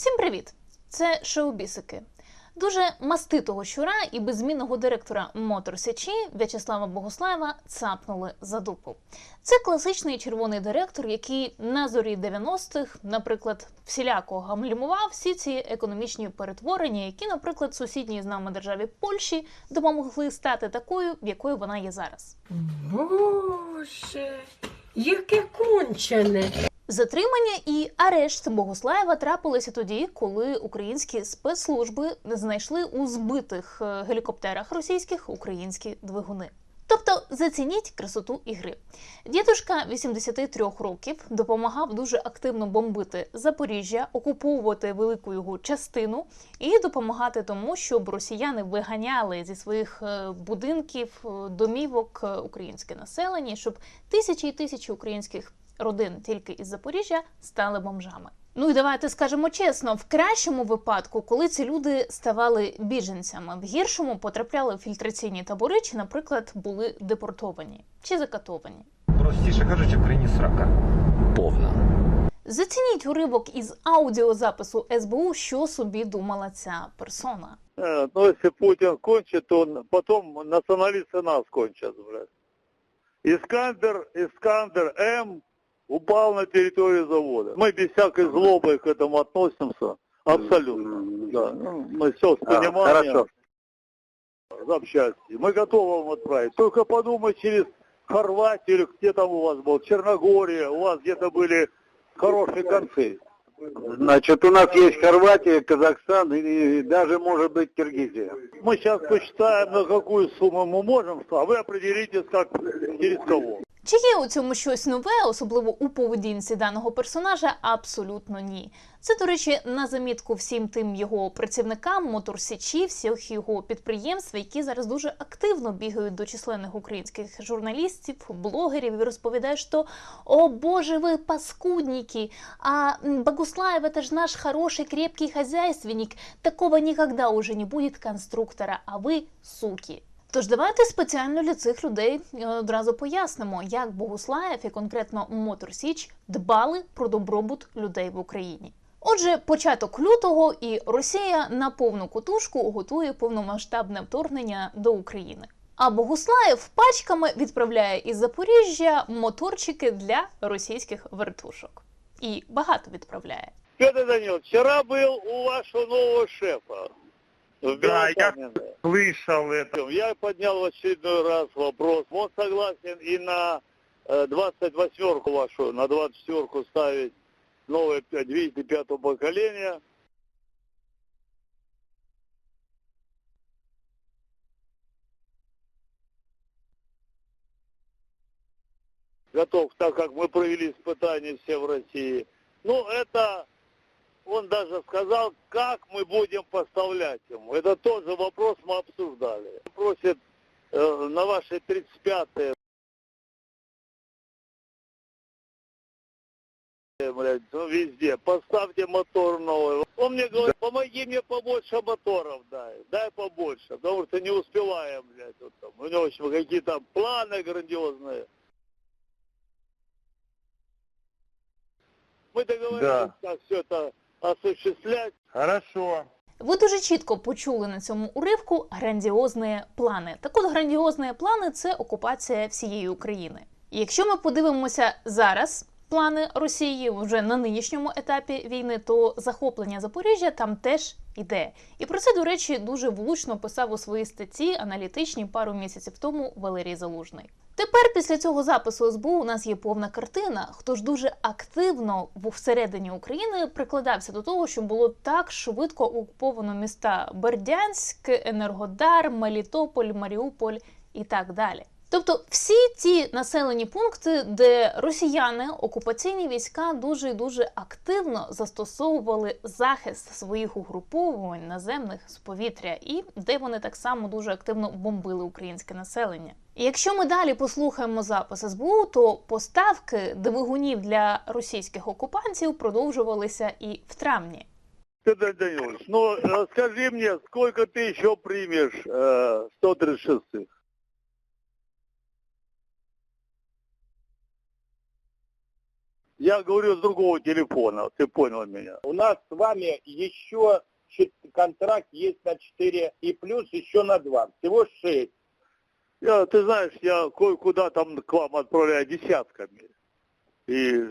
Всім привіт! Це шоу-бісики. Дуже маститого щура і беззмінного директора Мотор Січі В'ячеслава Богослаєва цапнули за дупу. Це класичний червоний директор, який на зорі 90-х, наприклад, всіляко гамлімував всі ці економічні перетворення, які, наприклад, сусідній з нами державі Польщі допомогли стати такою, якою вона є зараз. Боже, яке кончене. Затримання і арешт Богослаєва трапилися тоді, коли українські спецслужби знайшли у збитих е, гелікоптерах російських українські двигуни. Тобто зацініть красоту ігри. Дідушка 83 років допомагав дуже активно бомбити Запоріжжя, окуповувати велику його частину і допомагати тому, щоб росіяни виганяли зі своїх е, будинків, е, домівок українське населення, щоб тисячі і тисячі українських родин тільки із Запоріжжя стали бомжами. Ну і давайте скажемо чесно: в кращому випадку, коли ці люди ставали біженцями, в гіршому потрапляли в фільтраційні табори, чи, наприклад, були депортовані чи закатовані. Простіше кажучи, в країні срака. повна. Зацініть уривок із аудіозапису СБУ, що собі думала ця персона. Э, Ну, если Путин кончит, то он потом националисты нас кончат, блядь. Искандер, Искандер М упал на территорию завода. Мы без всякой злобы к этому относимся. Абсолютно. Да. Ну, мы все с пониманием. хорошо. Общаться. Мы готовы вам отправить. Только подумай через Хорватию, или где там у вас был, Черногория, у вас где-то были хорошие концы. Значит, у нас есть Хорватия, Казахстан и, и даже, может быть, Киргизия. Мы сейчас посчитаем, на какую сумму мы можем, а вы определитесь, как через кого. Чи є у цьому щось нове, особливо у поведінці даного персонажа? Абсолютно ні. Це, до речі, на замітку всім тим його працівникам, моторсічі, всіх його підприємств, які зараз дуже активно бігають до численних українських журналістів, блогерів і розповідають, що о Боже, ви паскудники, а м, Богуслаев это ж наш хороший крепкий хозяйственник, такого никогда уже не будет конструктора, а ви суки. Тож давайте спеціально для цих людей е, одразу пояснимо, як Богуслаєв і конкретно Мотор Січ дбали про добробут людей в Україні. Отже, початок лютого і Росія на повну кутушку готує повномасштабне вторгнення до України. А Богуслаєв пачками відправляє із Запоріжжя моторчики для російських вертушок. І багато відправляє. Петр Данилович, вчера был у вашего нового шефа. В Да, я-. Слышал это. Я поднял в очередной раз вопрос. Он согласен и на э, 28-ку вашу, на 24-ку ставить новые пя- двигатели пятого поколения. Готов, так как мы провели испытания все в России. Ну, это он даже сказал, как мы будем поставлять ему. Это тоже вопрос мы обсуждали. Просит э, на ваши 35-е, блядь, ну, везде, поставьте мотор новый. Он мне говорит, помоги мне побольше моторов дай, дай побольше, потому что не успеваем, блядь, вот там. У него еще какие-то планы грандиозные. Мы договорились, Да. как все это осуществлять. Хорошо. Ви дуже чітко почули на цьому уривку грандіозні плани. Так от грандіозні плани це окупація всієї України. І якщо ми подивимося зараз плани Росії вже на нинішньому етапі війни, то захоплення Запоріжжя там теж іде. І про це, до речі, дуже влучно писав у своїй статті аналітичній пару місяців тому Валерій Залужний. Тепер після цього запису СБУ у нас є повна картина. Хто ж дуже активно в- всередині України прикладався до того, щоб було так швидко окуповано міста Бердянськ, Енергодар, Мелітополь, Маріуполь і так далі. Тобто всі ті населені пункти, де росіяни, окупаційні війська дуже і дуже активно застосовували захист своїх угруповувань наземних з повітря, і де вони так само дуже активно бомбили українське населення. І якщо ми далі послухаємо запис СБУ, то поставки двигунів для російських окупантів продовжувалися і в травні. Петр Данилович, ну э, скажи мне, сколько ты еще примешь э, 136-х? Я говорю с другого телефона, ты понял меня. У нас с вами еще контракт есть на 4 и плюс еще на 2. Всего 6. Я, ты знаешь, я кое-куда там к вам отправляю десятками. И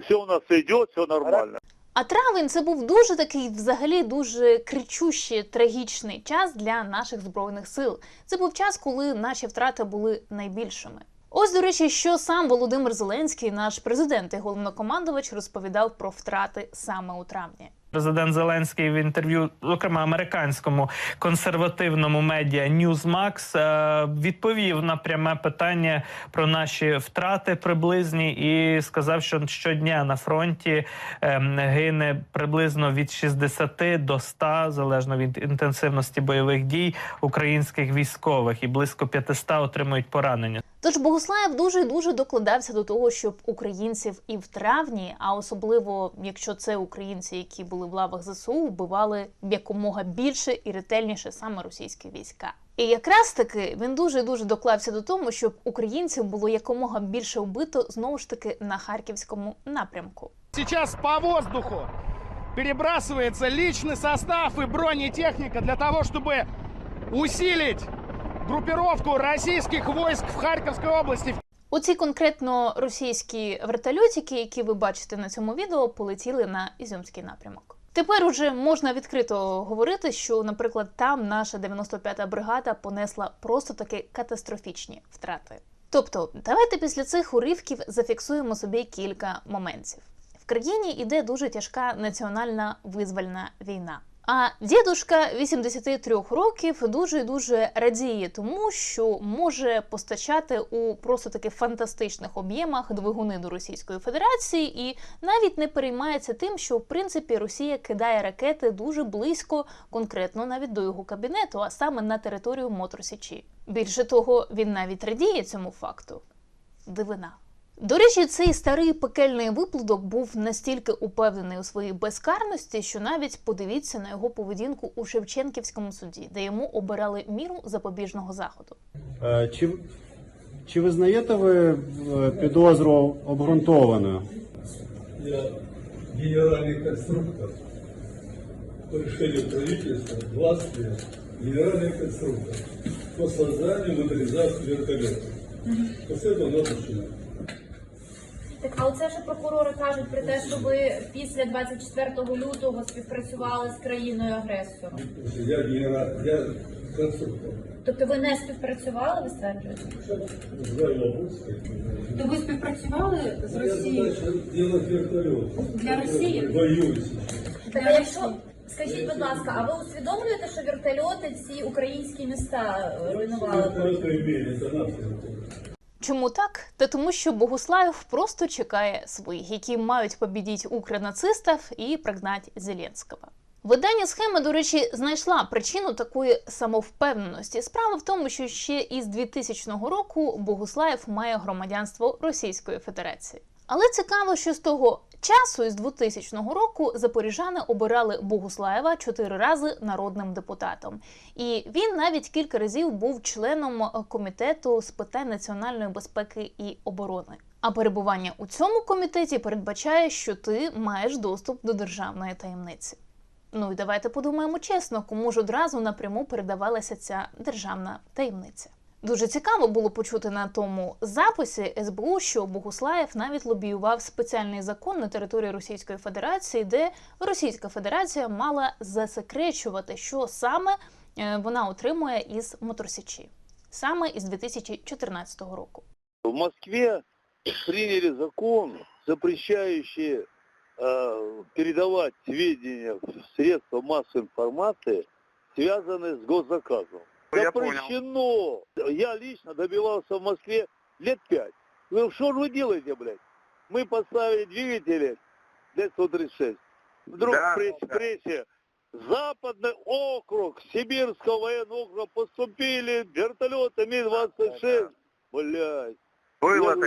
все у нас идет, все нормально. А травень це був дуже такий, взагалі, дуже кричущий, трагічний час для наших збройних сил. Це був час, коли наші втрати були найбільшими. Ось, до речі, що сам Володимир Зеленський, наш президент і головнокомандувач, розповідав про втрати саме у травні. Президент Зеленський в інтерв'ю, зокрема американському консервативному медіа Newsmax, е, відповів на пряме питання про наші втрати приблизні і сказав, що щодня на фронті ем, гине приблизно від 60 до 100, залежно від інтенсивності бойових дій українських військових, і близько 500 отримують поранення. Тож Богуслаєв дуже і дуже докладався до того, щоб українців і в травні, а особливо якщо це українці, які були в лавах ЗСУ, вбивали якомога більше і ретельніше саме російські війська. І якраз таки він дуже і дуже доклався до того, щоб українців було якомога більше вбито знову ж таки на харківському напрямку. Сейчас по воздуху перебрасывается личный состав и бронетехника для того, чтобы усилить группировку российских войск в Харьковской области. Оці конкретно російські вертольотики, які ви бачите на цьому відео, полетіли на Ізюмський напрямок. Тепер уже можна відкрито говорити, що, наприклад, там наша 95-та бригада понесла просто таки катастрофічні втрати. Тобто, давайте після цих уривків зафіксуємо собі кілька моментів. В країні іде дуже тяжка національна визвольна війна. А дідушка 83 років дуже дуже радіє тому, що може постачати у просто таки фантастичних об'ємах двигуни до Російської Федерації і навіть не переймається тим, що в принципі Росія кидає ракети дуже близько, конкретно навіть до його кабінету, а саме на територію Моторсічі. Більше того, він навіть радіє цьому факту. Дивина. До речі, цей старий пекельний виплудок був настільки упевнений у своїй безкарності, що навіть подивіться на його поведінку у Шевченківському суді, де йому обирали міру запобіжного заходу. Е, Чи, чи визнаєте ви е, підозру обґрунтованою? Я генеральный конструктор. По решению правительства, власти, генеральный конструктор по созданию и модернизации вертолетов. После этого надо начинать. Так, а оце ж прокурори кажуть про те, що ви після 24 лютого співпрацювали з країною агресором. Я генерал, я конструктор. Тобто ви не співпрацювали, ви стверджуєте? Знаю Лобурская. То ви співпрацювали з Я задача делать вертолет. Для Росії? Воюю сейчас. Так, а якщо скажіть, будь ласка, а ви усвідомлюєте, що вертольоти ці українські міста е, руйнували? Вертолеты имели, это наши вертолеты. Чому так? Та тому, що Богуслаєв просто чекає своїх, які мають побідіть укронацистів і прогнать Зеленського. Видання схеми, до речі, знайшла причину такої самовпевненості. Справа в тому, що ще із 2000 року Богуслаєв має громадянство Російської Федерації. Але цікаво, що з того часу, із 2000 року, запоріжани обирали Богуслаєва чотири рази народним депутатом. І він навіть кілька разів був членом комітету з питань національної безпеки і оборони. А перебування у цьому комітеті передбачає, що ти маєш доступ до державної таємниці. Ну і давайте подумаємо чесно, кому ж одразу напряму передавалася ця державна таємниця. Дуже цікаво було почути на тому записі СБУ, що Богуслаєв навіть лобіював спеціальний закон на території Російської Федерації, де Російська Федерація мала засекречувати, що саме е, вона отримує із моторсічі, саме із 2014 року. В Москве приняли закон, запрещающий э, передавать сведения в средства массовой информации, связанные с госзаказом. Я понял. Я лично добивался в Москве лет пять. Ну что же вы делаете, блядь? Мы поставили двигатели для 136. Вдруг Да, в прессе, да. прессе Западный округ Сибирского военного округа поступили вертолеты Ми-26. Блядь. Было Я-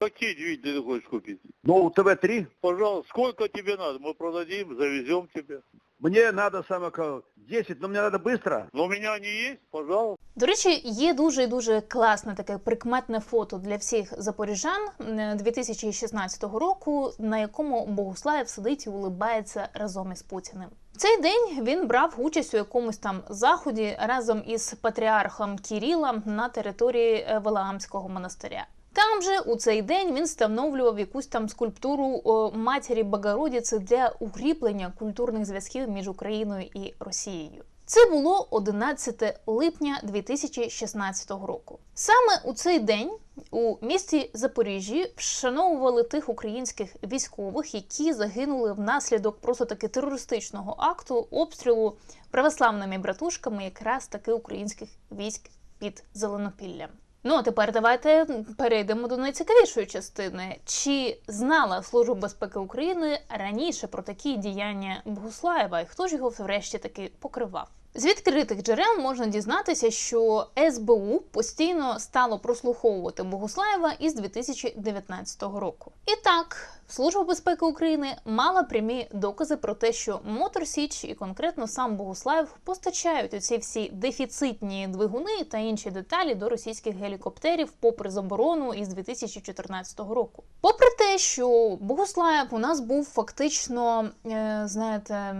Какие двигатели ты хочешь купить? Ну, у тебя три. Пожалуйста, сколько тебе надо? Мы продадим, завезем тебе. Мне надо самое ка- 10, но мне надо быстро. Но у меня они есть, пожалуйста. До речі, є дуже і дуже класне таке прикметне фото для всіх запоріжан е, 2016 року, на якому Богуслаєв сидить і улибається разом із Путіним. В цей день він брав участь у якомусь там заході разом із патріархом Кірілом на території е, Валаамського монастиря. Там же у цей день він встановлював якусь там скульптуру матері Богородиці для укріплення культурних зв'язків між Україною і Росією. Це було 11 липня 2016 року. Саме у цей день у місті Запоріжжі вшановували тих українських військових, які загинули внаслідок просто таки терористичного акту обстрілу православними братушками якраз таки українських військ під Зеленопіллям. Ну а тепер давайте перейдемо до найцікавішої частини. Чи знала Служба безпеки України раніше про такі діяння Богуслаєва, і хто ж його врешті таки покривав? З відкритих джерел можна дізнатися, що СБУ постійно стало прослуховувати Богуслаєва із 2019 року. І так, Служба безпеки України мала прямі докази про те, що Мотор Січ і конкретно сам Богуслаєв постачають оці всі дефіцитні двигуни та інші деталі до російських гелікоптерів, попри заборону із 2014 року. Попри те, що Богуслаєв у нас був фактично, е, знаєте.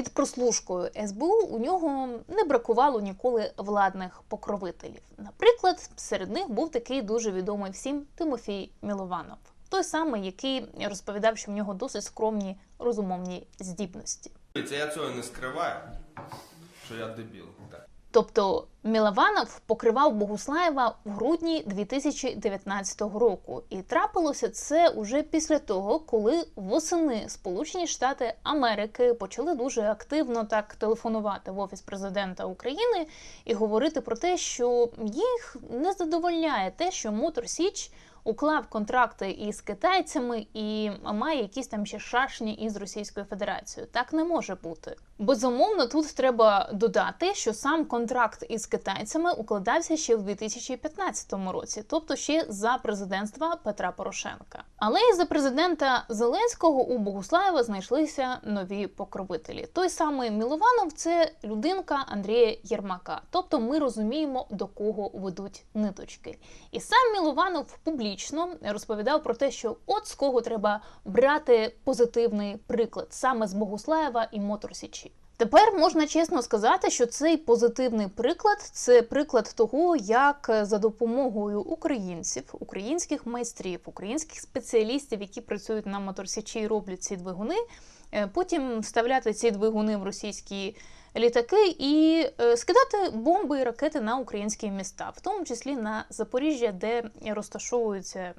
Під прослушкою СБУ у нього не бракувало ніколи владних покровителів. Наприклад, серед них був такий дуже відомий всім Тимофій Мілованов, той самий, який розповідав, що в нього досить скромні розумовні здібності. Це я цього не скриваю, що я дебіл. Так. Тобто Мілованов покривав Богуслаєва в грудні 2019 року, і трапилося це уже після того, коли восени Сполучені Штати Америки почали дуже активно так телефонувати в офіс президента України і говорити про те, що їх не задовольняє те, що Мотор Січ уклав контракти із китайцями і має якісь там ще шашні із Російською Федерацією. Так не може бути. Безумовно, тут треба додати, що сам контракт із китайцями укладався ще в 2015 році, тобто ще за президентства Петра Порошенка. Але і за президента Зеленського у Богуслаєва знайшлися нові покровителі. Той самий Мілованов це людинка Андрія Єрмака. Тобто ми розуміємо, до кого ведуть ниточки. І сам Мілованов публічно розповідав про те, що от з кого треба брати позитивний приклад саме з Богуслаєва і Мотор Січі. Тепер можна чесно сказати, що цей позитивний приклад це приклад того, як за допомогою українців, українських майстрів, українських спеціалістів, які працюють на моторсічі і роблять ці двигуни, е, потім вставляти ці двигуни в російські літаки і е, скидати бомби і ракети на українські міста, в тому числі на Запоріжжя, де розташовуються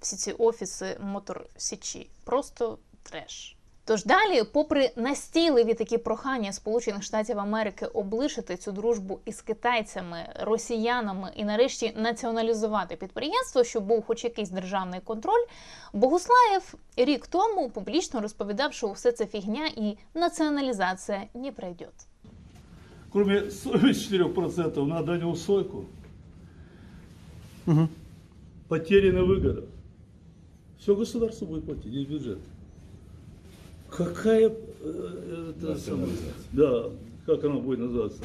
всі ці офіси моторсічі. Просто треш. Тож далі, попри настійливі такі прохання Сполучених Штатів Америки облишити цю дружбу із китайцями, росіянами і нарешті націоналізувати підприємство, щоб був хоч якийсь державний контроль, Богуслаєв рік тому публічно розповідав, що все це фігня і націоналізація не пройде. Кроме 44% надо неустойку. Угу. Потеряна выгода. Все государство будет платить из бюджета. Какая э, это самая- да, как она будет называться?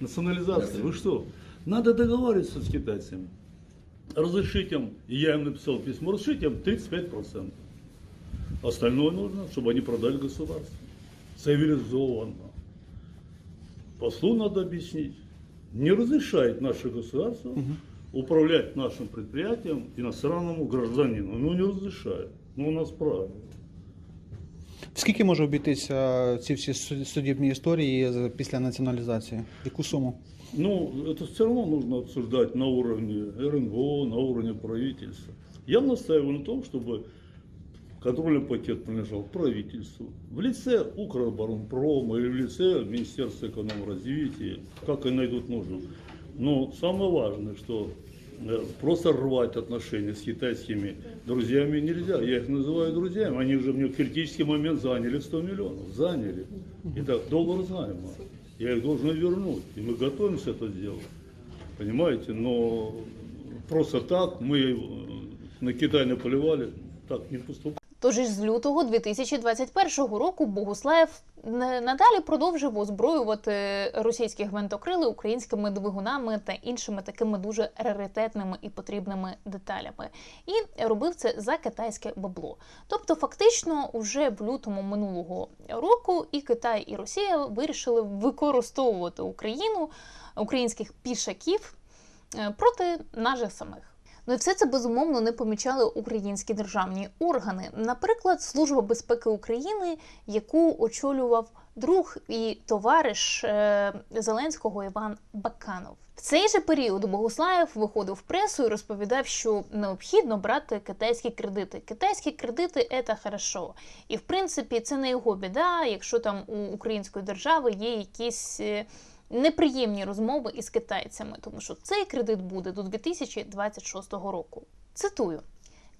Национализация. Вы что? Надо договариваться с китайцами. Разрешить им, и я им написал письмо, разрешить им 35%. Остальное нужно, чтобы они продали государству. Цивилизованно. Послу надо объяснить. Не разрешает наше государство управлять нашим предприятием иностранному гражданину. Ну не разрешает. Ну у нас правильно. Скільки може обійтися ці всі суд- судебні історії з- після націоналізації? Яку суму? Ну, это все равно нужно обсуждать на уровне РНГО, на уровне правительства. Я настаиваю на том, чтобы контрольный пакет принадлежал правительству. В лице Укроборонпрома или в лице Министерства экономразвития, как они найдут нужным. Но самое важное, что э, просто рвать отношения с китайскими друзьями нельзя. Я их называю друзьями. Они уже мне в критический момент заняли 100 миллионов. Заняли. И так доллар займа. Я их должен вернуть. И мы готовимся это сделать. Понимаете? Но просто так мы э, на Китай наплевали. Так не поступаем. Тож із лютого 2021 року Богуслаєв надалі продовжив озброювати російські гвинтокрили українськими двигунами та іншими такими дуже раритетними і потрібними деталями. І робив це за китайське бабло. Тобто, фактично, уже в лютому минулого року і Китай, і Росія вирішили використовувати Україну, українських пішаків е, проти нас самих. Ну і все це безумовно не помічали українські державні органи. Наприклад, Служба безпеки України, яку очолював друг і товариш е, Зеленського Іван Баканов. В цей же період Богуслаєв виходив в пресу і розповідав, що необхідно брати китайські кредити. Китайські кредити це хорошо. І в принципі це не його біда, якщо там у української держави є якісь. Неприємні розмови із китайцями, тому що цей кредит буде до 2026 року. Цитую.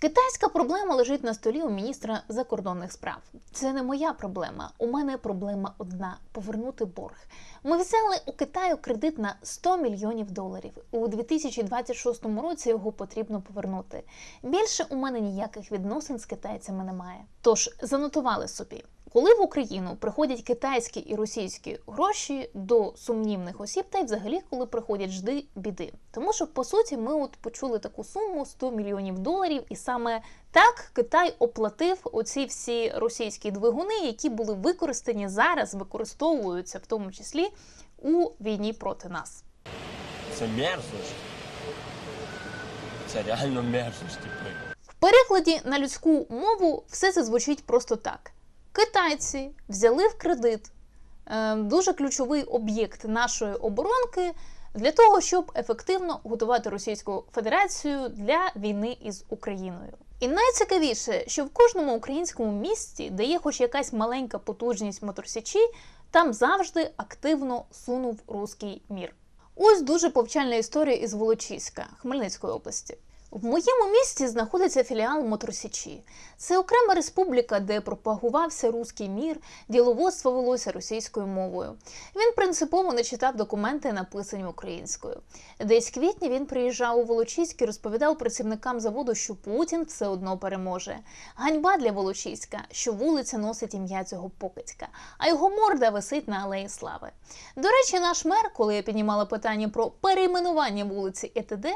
Китайська проблема лежить на столі у міністра закордонних справ. Це не моя проблема. У мене проблема одна повернути борг. Ми взяли у Китаю кредит на 100 мільйонів доларів. У 2026 році його потрібно повернути. Більше у мене ніяких відносин з китайцями немає. Тож занотували собі. Коли в Україну приходять китайські і російські гроші до сумнівних осіб, та й взагалі, коли приходять жди біди. Тому що по суті ми от почули таку суму 100 мільйонів доларів, і саме так Китай оплатив оці всі російські двигуни, які були використані зараз, використовуються в тому числі у війні проти нас. Це мерзость. Це реально мерзость. В перекладі на людську мову все це звучить просто так: китайці взяли в кредит е, дуже ключовий об'єкт нашої оборонки для того, щоб ефективно готувати Російську Федерацію для війни із Україною. І найцікавіше, що в кожному українському місті, де є хоч якась маленька потужність моторсічі, там завжди активно сунув руський мір. Ось дуже повчальна історія із Волочиська Хмельницької області. В моєму місті знаходиться філіал Моторсічі. Це окрема республіка, де пропагувався руський мір, діловодство велося російською мовою. Він принципово не читав документи, написані українською. Десь квітні він приїжджав у Волочиськ і розповідав працівникам заводу, що Путін все одно переможе. Ганьба для Волочиська, що вулиця носить ім'я цього покидька, а його морда висить на алеї слави. До речі, наш мер, коли я піднімала питання про перейменування вулиці ЕТД,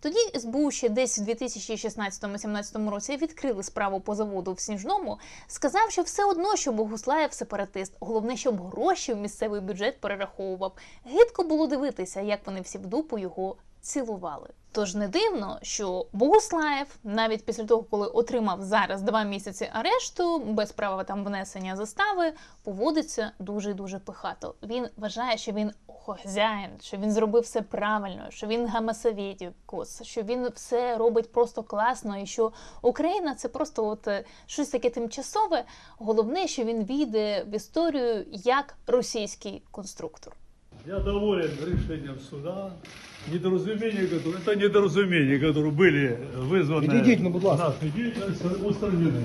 тоді СБУ ще десь в 2016-17 році відкрили справу по заводу в Сніжному, сказав, що все одно, що Богуслаєв сепаратист, головне, щоб гроші в місцевий бюджет перераховував. Гидко було дивитися, як вони всі в дупу його цілували. Тож не дивно, що Богуслаєв, навіть після того, коли отримав зараз два місяці арешту без права там внесення застави, поводиться дуже дуже пихато. Він вважає, що він хазяїн, що він зробив все правильно, що він гамасовєтікус, що він все робить просто класно, і що Україна це просто от е, щось таке тимчасове. Головне, що він війде в історію як російський конструктор. Я доволен решением суда. Недоразумения, которые, это недоразумения, которые были вызваны Відійдіть, ну, будь ласка. нашей деятельностью, устранены.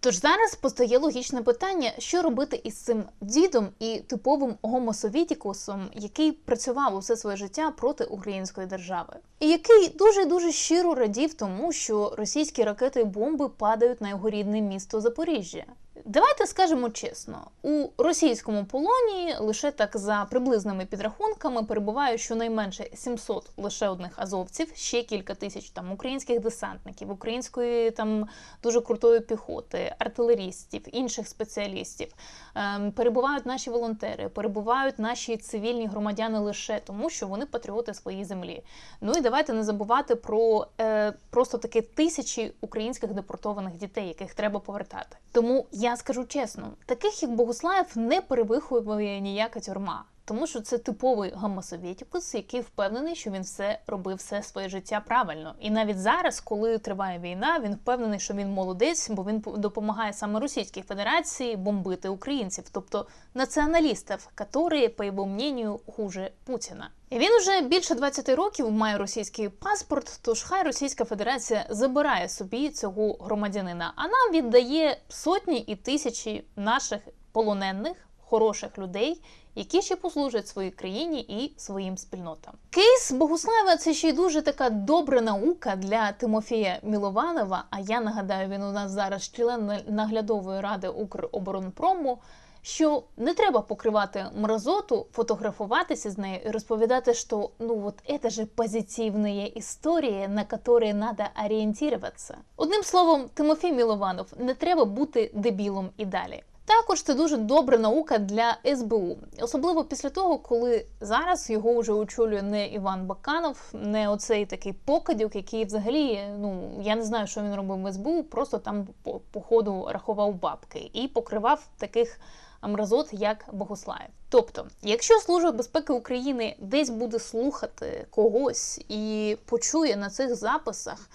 Тож зараз постає логічне питання, що робити із цим дідом і типовим гомосовітікусом, який працював усе своє життя проти української держави, і який дуже дуже щиро радів тому, що російські ракети і бомби падають на його рідне місто Запоріжжя. Давайте скажемо чесно, у російському полоні лише так за приблизними підрахунками перебуває щонайменше 700 лише одних азовців, ще кілька тисяч там українських десантників, української там дуже крутої піхоти, артилерістів, інших спеціалістів. Ем, перебувають наші волонтери, перебувають наші цивільні громадяни лише тому, що вони патріоти своєї землі. Ну і давайте не забувати про е, просто таки тисячі українських депортованих дітей, яких треба повертати. Тому я скажу чесно, таких як Богуслаєв не перевиховує ніяка тюрма. Тому що це типовий гомосовєтікус, який впевнений, що він все робив все своє життя правильно. І навіть зараз, коли триває війна, він впевнений, що він молодець, бо він допомагає саме Російській Федерації бомбити українців, тобто націоналістів, які, по його мнению, хуже Путіна. Він уже більше 20 років має російський паспорт, тож хай Російська Федерація забирає собі цього громадянина, а нам віддає сотні і тисячі наших полонених хороших людей, які ще послужать своїй країні і своїм спільнотам. Кейс Богуслава це ще й дуже така добра наука для Тимофія Мілованова. А я нагадаю, він у нас зараз член наглядової ради Укроборонпрому. Що не треба покривати мразоту, фотографуватися з нею і розповідати, що ну от це же позитивна історія, на якій треба орієнтуватися. Одним словом, Тимофій Мілованов, не треба бути дебілом і далі. Також це дуже добра наука для СБУ, особливо після того, коли зараз його вже очолює не Іван Баканов, не оцей такий покадюк, який взагалі, ну я не знаю, що він робив в СБУ, просто там по, ходу рахував бабки і покривав таких мразот, як Богуслаєв. Тобто, якщо служба безпеки України десь буде слухати когось і почує на цих записах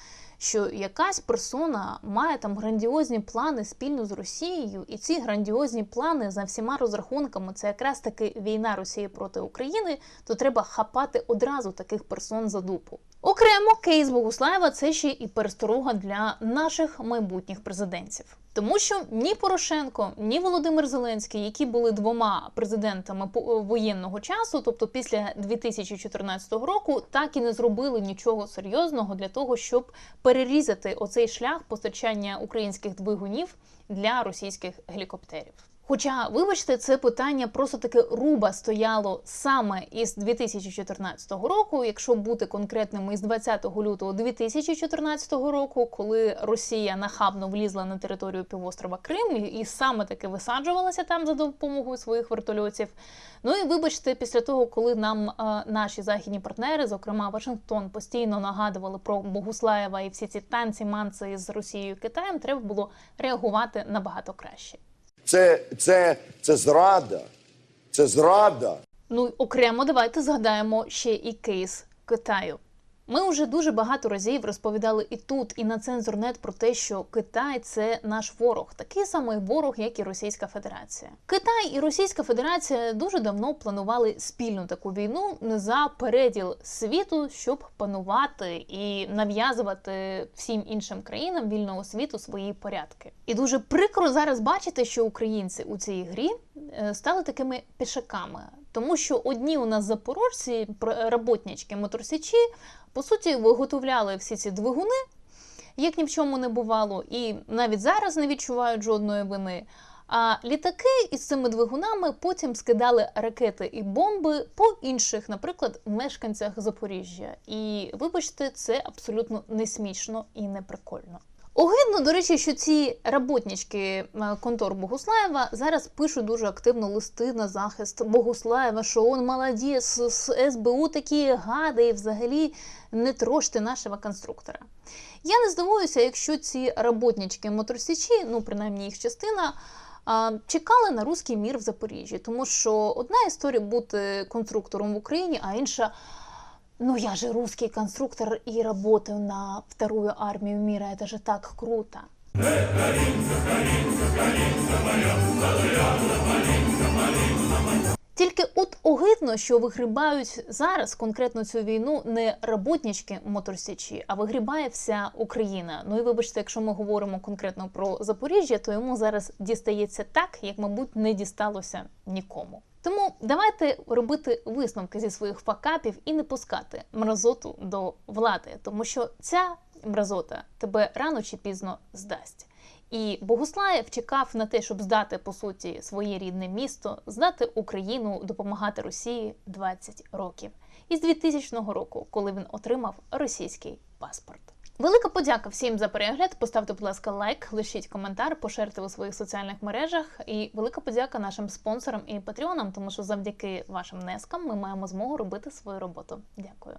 що якась персона має там грандіозні плани спільно з Росією, і ці грандіозні плани за всіма розрахунками це якраз таки війна Росії проти України, то треба хапати одразу таких персон за дупу. Окремо кейс Богуслаєва це ще і пересторога для наших майбутніх президентів. Тому що ні Порошенко, ні Володимир Зеленський, які були двома президентами воєнного часу, тобто після 2014 року, так і не зробили нічого серйозного для того, щоб перерізати оцей шлях постачання українських двигунів для російських гелікоптерів. Хоча, вибачте, це питання просто таки руба стояло саме із 2014 року, якщо бути конкретним, із 20 лютого 2014 року, коли Росія нахабно влізла на територію півострова Крим і саме таки висаджувалася там за допомогою своїх вертольотів. Ну і вибачте, після того, коли нам е, наші західні партнери, зокрема Вашингтон, постійно нагадували про Богуслаєва і всі ці танці манці з Росією і Китаєм, треба було реагувати набагато краще. Це, це, це зрада. Це зрада. Ну окремо давайте згадаємо ще і кейс Китаю. Ми вже дуже багато разів розповідали і тут, і на цензурнет про те, що Китай це наш ворог, такий самий ворог, як і Російська Федерація. Китай і Російська Федерація дуже давно планували спільну таку війну за переділ світу, щоб панувати і нав'язувати всім іншим країнам вільного світу свої порядки. І дуже прикро зараз бачити, що українці у цій грі е, стали такими пішаками. Тому що одні у нас запорожці, роботнячки моторсічі, по суті, виготовляли всі ці двигуни, як ні в чому не бувало, і навіть зараз не відчувають жодної вини. А літаки із цими двигунами потім скидали ракети і бомби по інших, наприклад, мешканцях Запоріжжя. І вибачте, це абсолютно не смішно і не прикольно. Огидно, до речі, що ці роботнички е, контор Богуслаєва зараз пишуть дуже активно листи на захист Богуслаєва, що он молодець, з СБУ такі гади, і взагалі не троште нашого конструктора. Я не здивуюся, якщо ці роботнички моторсічі, ну принаймні їх частина. Чекали на руський мір в Запоріжжі, тому що одна історія бути конструктором в Україні, а інша Ну, я же русский конструктор и работаю на вторую армию мира. Это же так круто. Тільки от огидно, що вигрібають зараз конкретно цю війну не роботнички моторсічі, а вигрібає вся Україна. Ну і вибачте, якщо ми говоримо конкретно про Запоріжжя, то йому зараз дістається так, як, мабуть, не дісталося нікому. Тому давайте робити висновки зі своїх факапів і не пускати мразоту до влади, тому що ця мразота тебе рано чи пізно здасть. І Богуслаєв чекав на те, щоб здати по суті своє рідне місто, здати Україну, допомагати Росії 20 років. Із 2000 року, коли він отримав російський паспорт. Велика подяка всім за перегляд. Поставте, будь ласка, лайк, лишіть коментар, поширте у своїх соціальних мережах. І велика подяка нашим спонсорам і патреонам, тому що завдяки вашим внескам ми маємо змогу робити свою роботу. Дякую.